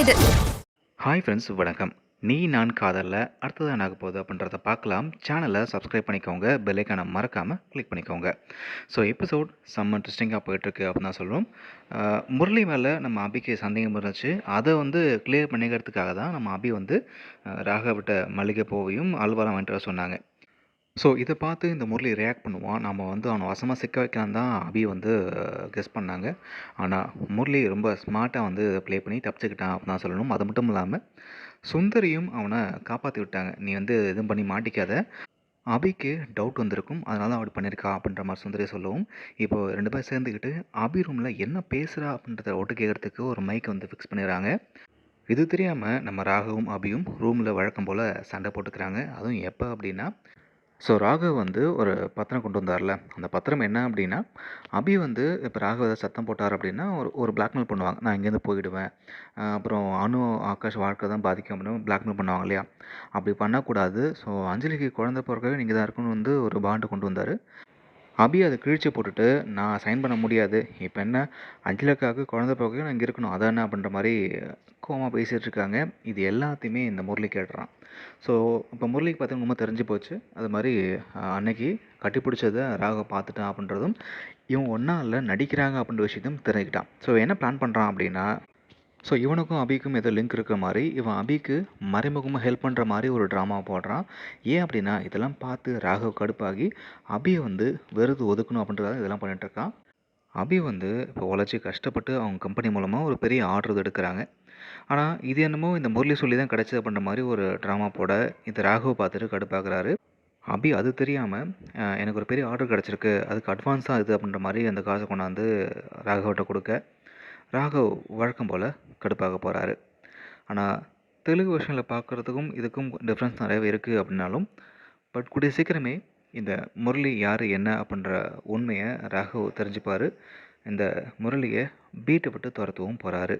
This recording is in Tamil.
இது. ஹாய் ஃப்ரெண்ட்ஸ் வணக்கம். நீ நான் காதலில் அடுத்தது என்ன ஆக போகுது அப்படின்றத பார்க்கலாம். சேனலை சப்ஸ்கிரைப் பண்ணிக்கோங்க. பெல்லைக்கான மறக்காமல் கிளிக் பண்ணிக்கோங்க. ஸோ எபிசோட் செம்ம இன்ட்ரெஸ்டிங்காக போயிட்டுருக்கு அப்படின்னு தான் சொல்லுவோம். முரளி மேலே நம்ம அபிக்கு சந்தேகம் இருந்துச்சு. அதை வந்து கிளியர் பண்ணிக்கிறதுக்காக தான் நம்ம அபி வந்து ராகவிட்ட மல்லிகை பூவையும் அல்வாலாம் வாங்கிட்டு வர சொன்னாங்க. ஸோ இதை பார்த்து இந்த முரளி ரியாக்ட் பண்ணுவான். நம்ம வந்து அவனை வசமாக சிக்க வைக்கலாம் தான் அபி வந்து கெஸ் பண்ணாங்க. ஆனால் முரளி ரொம்ப ஸ்மார்ட்டாக வந்து ப்ளே பண்ணி தப்பிச்சுக்கிட்டான் அப்படின்னு தான் சொல்லணும். அது மட்டும் இல்லாமல் சுந்தரியும் அவனை காப்பாற்றி விட்டாங்க. நீ வந்து எதுவும் பண்ணி மாட்டிக்காத. அபிக்கு டவுட் வந்திருக்கும். அதனால தான் அப்படி பண்ணியிருக்கா அப்படின்ற மாதிரி சுந்தரி சொல்லவும். இப்போ ரெண்டு பேரும் சேர்ந்துக்கிட்டு அபி ரூமில் என்ன பேசுகிறா அப்படின்றத ஒட்டு கேட்கறதுக்கு ஒரு மைக்கை வந்து ஃபிக்ஸ் பண்ணிடுறாங்க. இது தெரியாமல் நம்ம ராகவும் அபியும் ரூமில் வழக்கம் போல் சண்டை போட்டுக்கிறாங்க. அதுவும் எப்போ அப்படின்னா ஸோ ராகவ் வந்து ஒரு பத்திரம் கொண்டு வந்தார்ல. அந்த பத்திரம் என்ன அப்படின்னா அபி வந்து இப்போ ராகவ் ஏதாவது சத்தம் போட்டார் அப்படின்னா ஒரு ஒரு பிளாக்மெயில் பண்ணுவாங்க. நான் இங்கேருந்து போயிடுவேன். அப்புறம் அணு ஆகாஷ் வாழ்க்கை தான் பாதிக்கும் அப்படின்னு பிளாக்மெயில் பண்ணுவாங்க இல்லையா? அப்படி பண்ணக்கூடாது. ஸோ அஞ்சலிக்கு குழந்தை பிறக்கவே நீங்கள் தான் இருக்குன்னு வந்து ஒரு பாண்டு கொண்டு வந்தார். அபி அதை கிழிச்சு போட்டுட்டு நான் சைன் பண்ண முடியாது. இப்போ என்ன? அஞ்சலிக்காக குழந்தை பிறக்கவே நான் இங்கே இருக்கணும். அதானே அப்படின்ற மாதிரி கோவமாக பேசிகிட்டு இருக்காங்க. இது எல்லாத்தையுமே இந்த முரளி கேட்டுறான். ஸோ இப்போ முரளிக்கு பார்த்தீங்கன்னா ரொம்ப தெரிஞ்சு போச்சு. அது மாதிரி அன்னைக்கு கட்டிப்பிடிச்சதை ராக பார்த்துட்டான் அப்படின்றதும் இவன் ஒன்றா இல்லை நடிக்கிறாங்க அப்படின்ற விஷயத்தையும் தெரிஞ்சுக்கிட்டான். ஸோ என்ன பிளான் பண்ணுறான் அப்படின்னா ஸோ இவனுக்கும் அபிக்கும் ஏதோ லிங்க் இருக்கிற மாதிரி இவன் அபிக்கு மறைமுகமாக ஹெல்ப் பண்ணுற மாதிரி ஒரு ட்ராமா போடுறான். ஏன் அப்படின்னா இதெல்லாம் பார்த்து ராகவ் கடுப்பாகி அபியை வந்து வெறுது ஒதுக்கணும் அப்படின்றத இதெல்லாம் பண்ணிட்டு இருக்கான். அபி வந்து இப்போ உழைச்சி கஷ்டப்பட்டு அவங்க கம்பெனி மூலமாக ஒரு பெரிய ஆர்டர் எடுக்கிறாங்க. ஆனால் இது என்னமோ இந்த முரளி சொல்லி தான் கிடச்சது அப்படின்ற மாதிரி ஒரு ட்ராமா போட இந்த ராகவ் பார்த்துட்டு கடுப்பாகிறாரு அபி அது தெரியாமல் எனக்கு ஒரு பெரிய ஆர்டர் கிடச்சிருக்கு அதுக்கு அட்வான்ஸாக இது அப்படின்ற மாதிரி அந்த காசை கொண்டாந்து ராகவ்கிட்ட கொடுக்க. ராகவ் வழக்கம் போல் கடுப்பாக போகிறாரு ஆனால் தெலுங்கு வருஷனில் பார்க்குறதுக்கும் இதுக்கும் டிஃப்ரென்ஸ் நிறையவே இருக்குது அப்படின்னாலும் பட் கூடிய சீக்கிரமே இந்த முரளி யார் என்ன அப்படின்ற உண்மையை ராகவ் தெரிஞ்சுப்பார். இந்த முரளியை பீட்டை விட்டு துரத்தவும் போகிறாரு